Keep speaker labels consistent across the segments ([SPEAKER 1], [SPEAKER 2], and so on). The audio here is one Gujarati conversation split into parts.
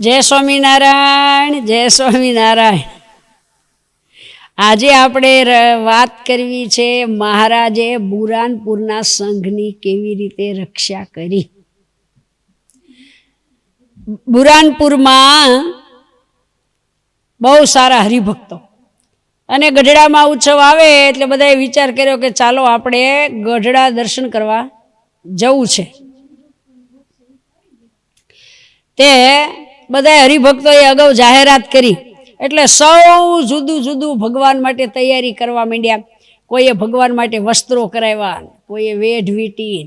[SPEAKER 1] જય સ્વામિનારાયણ જય સ્વામિનારાયણ. આજે આપણે વાત કરવી છે મહારાજે બુરાનપુરના સંઘની કેવી રીતે રક્ષા કરી. બુરાનપુરમાં બહુ સારા હરિભક્તો. અને ગઢડામાં ઉત્સવ આવે એટલે બધાએ વિચાર કર્યો કે ચાલો આપણે ગઢડા દર્શન કરવા જવું છે. તે બધા હરિભક્તોએ અગાઉ જાહેરાત કરી. એટલે સૌ જુદું જુદું ભગવાન માટે તૈયારી કરવા માંડ્યા. કોઈએ ભગવાન માટે વસ્ત્રો કરાવ્યા કોઈએ વેઢ વીટી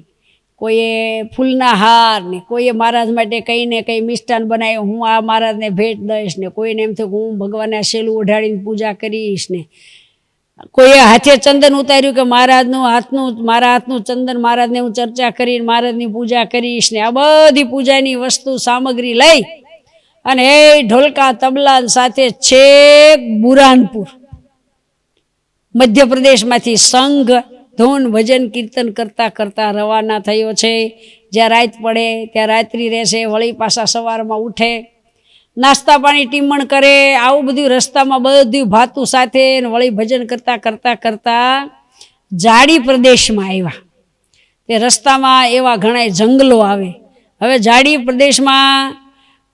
[SPEAKER 1] કોઈએ ફૂલના હાર ને કોઈએ મહારાજ માટે કંઈ ને કંઈ મિષ્ટાન બનાવ્યું. હું આ મહારાજને ભેટ દઈશ ને કોઈને એમ થયું હું ભગવાનને શેલું ઓઢાડીને પૂજા કરીશ ને. કોઈએ હાથે ચંદન ઉતાર્યું કે મહારાજનું હાથનું, મારા હાથનું ચંદન મહારાજને હું ચર્ચા કરીને મહારાજની પૂજા કરીશ ને. આ બધી પૂજાની વસ્તુ સામગ્રી લઈ અને એ ઢોલકા તબલા સાથે છેક બુરાનપુર. મધ્યપ્રદેશમાંથી સંઘ ધૂન ભજન કીર્તન કરતાં કરતાં રવાના થયો છે. જ્યાં રાત પડે ત્યાં રાત્રિ રહેશે, વળી પાછા સવારમાં ઉઠે. નાસ્તા પાણી ટીમણ કરે, આવું બધું રસ્તામાં બધું ભાતું સાથે વળી ભજન કરતાં કરતાં કરતાં જાડી પ્રદેશમાં આવ્યા. તે રસ્તામાં એવા ઘણા જંગલો આવે. હવે જાડી પ્રદેશમાં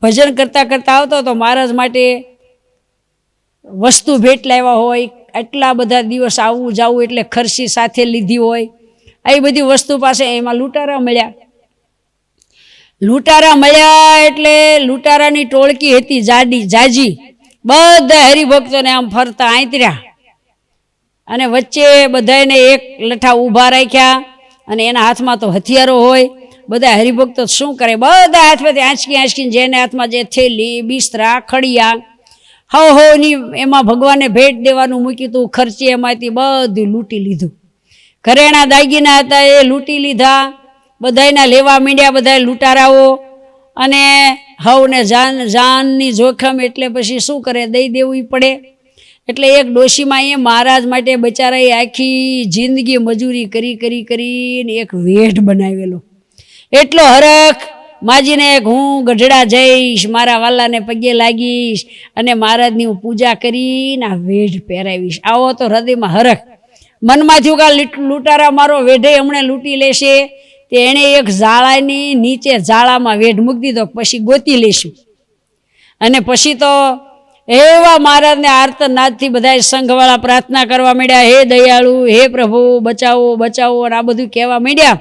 [SPEAKER 1] ભજન કરતાં કરતાં આવતો તો મહારાજ માટે વસ્તુ ભેટ લાવ્યા હોય આટલા બધા દિવસ આવવું જાવું એટલે ખર્ચી સાથે લીધી હોય. આવી બધી વસ્તુ પાસે એમાં લૂંટારા મળ્યા. લૂંટારા મળ્યા એટલે લૂંટારાની ટોળકી હતી જાડી, જાજી. બધા હરિભક્તોને આમ ફરતા આંતર્યા. અને વચ્ચે બધાને એક લઠ્ઠા ઊભા રાખ્યા અને એના હાથમાં તો હથિયારો હોય. બધા હરિભક્તો શું કરે? બધા હાથમાંથી આંચકી આંચકીને જેને હાથમાં જે થેલી, બિસ્તરા, ખડિયા હવ હવની એમાં ભગવાનને ભેટ દેવાનું મૂક્યું હતું ખર્ચી એમાંથી બધું લૂંટી લીધું. ઘરેણા દાગીના હતા, એ લૂંટી લીધા. બધાયના લેવા મીંડ્યા બધા લૂંટારાઓ. અને હવને જાન, જાનની જોખમ એટલે પછી શું કરે? દઈ દેવું પડે. એટલે એક ડોશીમાં એ મહારાજ માટે બચારાએ આખી જિંદગી મજૂરી કરી કરી, કરીને એક વેઠ બનાવેલો. એટલો હરખ. માજીને એક હું ગઢડા જઈશ, મારા વાલાને પગે લાગીશ અને મહારાજની હું પૂજા કરીને આ વેઢ પહેરાવીશ. આવો તો હૃદયમાં હરખ. મનમાં થયું લીટ- લૂંટારા મારો વેઢે હમણે લૂંટી લેશે. તે એણે એક ઝાળાની નીચે ઝાળામાં વેઢ મૂકી દીધો, પછી ગોતી લેશું. અને પછી તો એવા મહારાજને આર્તનાદથી બધા સંઘવાળા પ્રાર્થના કરવા માંડ્યા, હે દયાળુ, હે પ્રભુ, બચાવો બચાવો. અને આ બધું કહેવા માંડ્યા.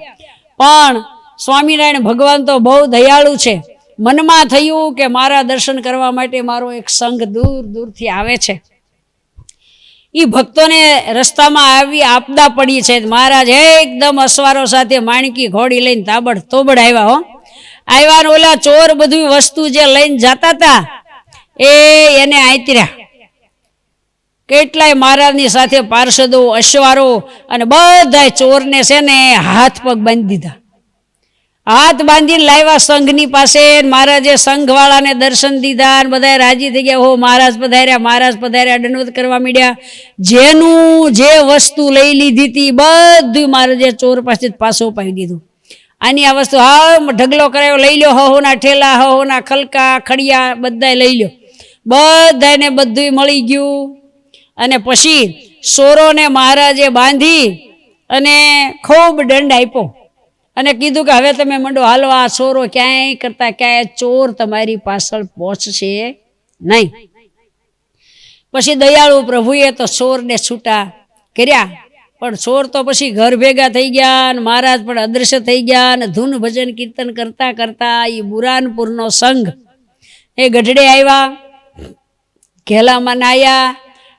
[SPEAKER 1] પણ સ્વામિનારાયણ ભગવાન તો બહુ દયાળુ છે. મનમાં થયું કે મારા દર્શન કરવા માટે મારો એક સંઘ દૂર દૂરથી આવે છે. એ ભક્તોને રસ્તામાં આવી આપદા પડી છે. મહારાજ એકદમ અસવારો સાથે માણકી ઘોડી લઈને તાબડ તોબડ આવ્યા હો. આવ્યા ઓલા ચોર બધું વસ્તુ જે લઈને જતા હતા એ એને આંતર્યા કેટલાય મહારાજની સાથે પાર્ષદો, અશ્વારો અને બધા ચોરને છે ને હાથ પગ બાંધી દીધા. હાથ બાંધીને લાવ્યા સંઘની પાસે મહારાજે સંઘવાળાને દર્શન દીધા અને બધા રાજી થઈ ગયા. હો મહારાજ પધાર્યા મહારાજ પધાર્યા, દંડવત કરવા માંડ્યા. જેનું જે વસ્તુ લઈ લીધી હતી, બધું મહારાજે ચોર પાસે પાછો પાઈ દીધું. આની આ વસ્તુ હા ઢગલો કરાયો. લઈ લ્યો, હહોના ઠેલા, હહોના ખલકા, ખડિયા બધાએ લઈ લ્યો. બધાને બધું મળી ગયું. અને પછી સોરોને મહારાજે બાંધી અને ખૂબ દંડ આપ્યો. અને કીધું કે હવે તમે મંડો, હાલો, આ ચોરો ક્યાંય કરતા ક્યાંય ચોર તમારી પાછળ પહોંચશે નહીં. પછી દયાળુ પ્રભુએ તો ચોરને છૂટા કર્યા. પણ ચોર તો પછી ઘર ભેગા થઈ ગયા અને મહારાજ પણ અદ્રશ્ય થઈ ગયા અને ધૂન ભજન કીર્તન કરતા કરતા એ બુરાનપુરનો સંઘ એ ગઢડે આવ્યા. ઘેલામાં નાયા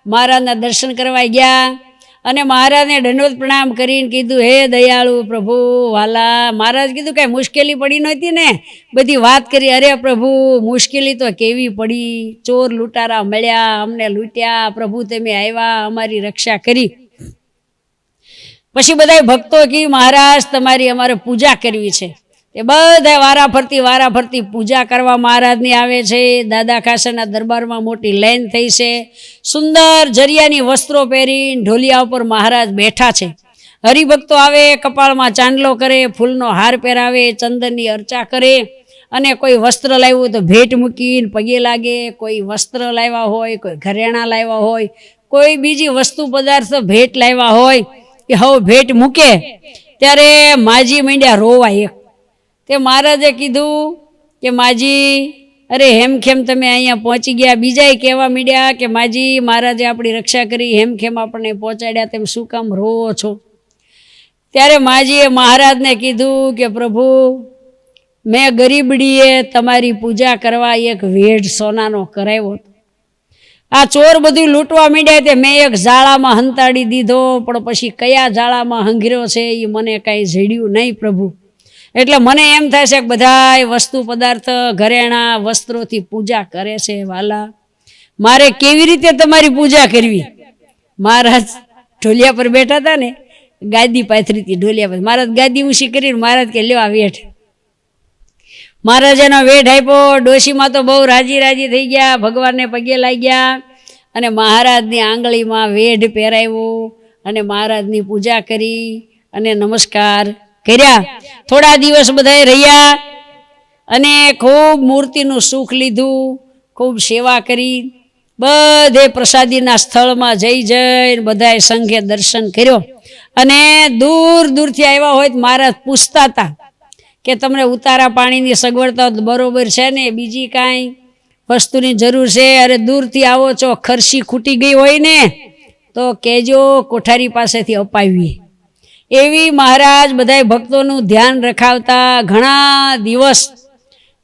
[SPEAKER 1] મહારાજના દર્શન કરવા ગયા. અને મહારાજને દંડવત પ્રણામ કરીને કીધું, હે દયાળુ પ્રભુ, વાલા. મહારાજ કીધું, કાંઈ મુશ્કેલી પડી નહોતી ને? બધી વાત કરી, અરે પ્રભુ, મુશ્કેલી તો કેવી પડી? ચોર લૂંટારા મળ્યા, અમને લૂંટ્યા, પ્રભુ તમે આવ્યા, અમારી રક્ષા કરી. પછી બધા ભક્તો કી, મહારાજ, તમારી અમારે પૂજા કરવી છે. એ બધા વારા ફરતી વારા ફરતી પૂજા કરવા મહારાજની આવે છે. દાદા ખાસરના દરબારમાં મોટી લાઈન થઈ છે. સુંદર જરિયાની વસ્ત્રો પહેરીને ઢોલિયા ઉપર મહારાજ બેઠા છે. હરિભક્તો આવે, કપાળમાં ચાંદલો કરે, ફૂલનો હાર પહેરાવે, ચંદનની અર્ચા કરે અને કોઈ વસ્ત્ર લાવ્યું તો ભેટ મૂકીને પગે લાગે. કોઈ વસ્ત્ર લાવ્યા હોય, કોઈ ઘરેણા લાવ્યા હોય, કોઈ બીજી વસ્તુ પદાર્થ ભેટ લાવ્યા હોય કે હવે ભેટ મૂકે. ત્યારે માજી મંડ્યા રોવા એક. તે મહારાજે કીધું કે માજી, અરે હેમખેમ તમે અહીંયા પહોંચી ગયા. બીજાએ કહેવા મીડ્યા કે માજી, મહારાજે આપણી રક્ષા કરી હેમખેમ આપણને પહોંચાડ્યા. તેમ શું કામ રોવો છો? ત્યારે માજીએ મહારાજને કીધું કે પ્રભુ, મેં ગરીબડીએ તમારી પૂજા કરવા એક વેઢ સોનાનો કરાવ્યો આ ચોર બધું લૂંટવા માંડ્યા તે મેં એક જાળામાં હંતાડી દીધો, પણ પછી કયા જાળામાં હંઘર્યો છે એ મને કાંઈ જડ્યું નહીં પ્રભુ. એટલે મને એમ થાય છે કે બધાય વસ્તુ પદાર્થ ઘરેણાં વસ્ત્રોથી પૂજા કરે છે વાલા. મારે કેવી રીતે તમારી પૂજા કરવી? મહારાજ ઢોલિયા પર બેઠા હતા ને, ગાદી પાથરી હતી ઢોલિયા પર. મહારાજ ગાદી ઊંચી કરીને મહારાજ કે લેવા વેઠ મહારાજાનો વેઠ આપ્યો. ડોશીમાં તો બહુ રાજી રાજી થઈ ગયા. ભગવાનને પગે લાગ્યા અને મહારાજની આંગળીમાં વેઢ પહેરાવ્યો અને મહારાજની પૂજા કરી અને નમસ્કાર કર્યા. થોડા દિવસ બધાએ રહ્યા અને ખૂબ મૂર્તિનું સુખ લીધું, ખૂબ સેવા કરી. બધે પ્રસાદીના સ્થળમાં જઈ જઈને બધાએ સંઘે દર્શન કર્યો. અને દૂર દૂરથી આવ્યા હોય તો મહારાજ પૂછતા હતા કે તમને ઉતારા પાણીની સગવડતા બરોબર છે ને, બીજી કાંઈ વસ્તુની જરૂર છે? અરે દૂરથી આવો છો, ખર્ચી ખૂટી ગઈ હોય ને, તો કહેજો કોઠારી પાસેથી અપાવીએ. એવી મહારાજ બધાય ભક્તોનું ધ્યાન રખાવતા ઘણા દિવસ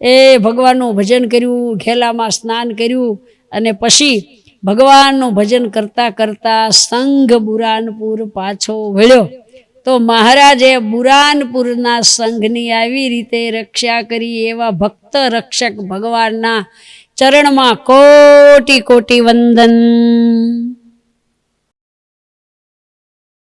[SPEAKER 1] એ ભગવાનનું ભજન કર્યું, ઘેલામાં સ્નાન કર્યું અને પછી ભગવાનનું ભજન કરતાં કરતાં સંઘ બુરાનપુર પાછો વળ્યો. તો મહારાજે બુરાનપુરના સંઘની આવી રીતે રક્ષા કરી એવા ભક્ત રક્ષક ભગવાનના ચરણમાં કોટી કોટી વંદન.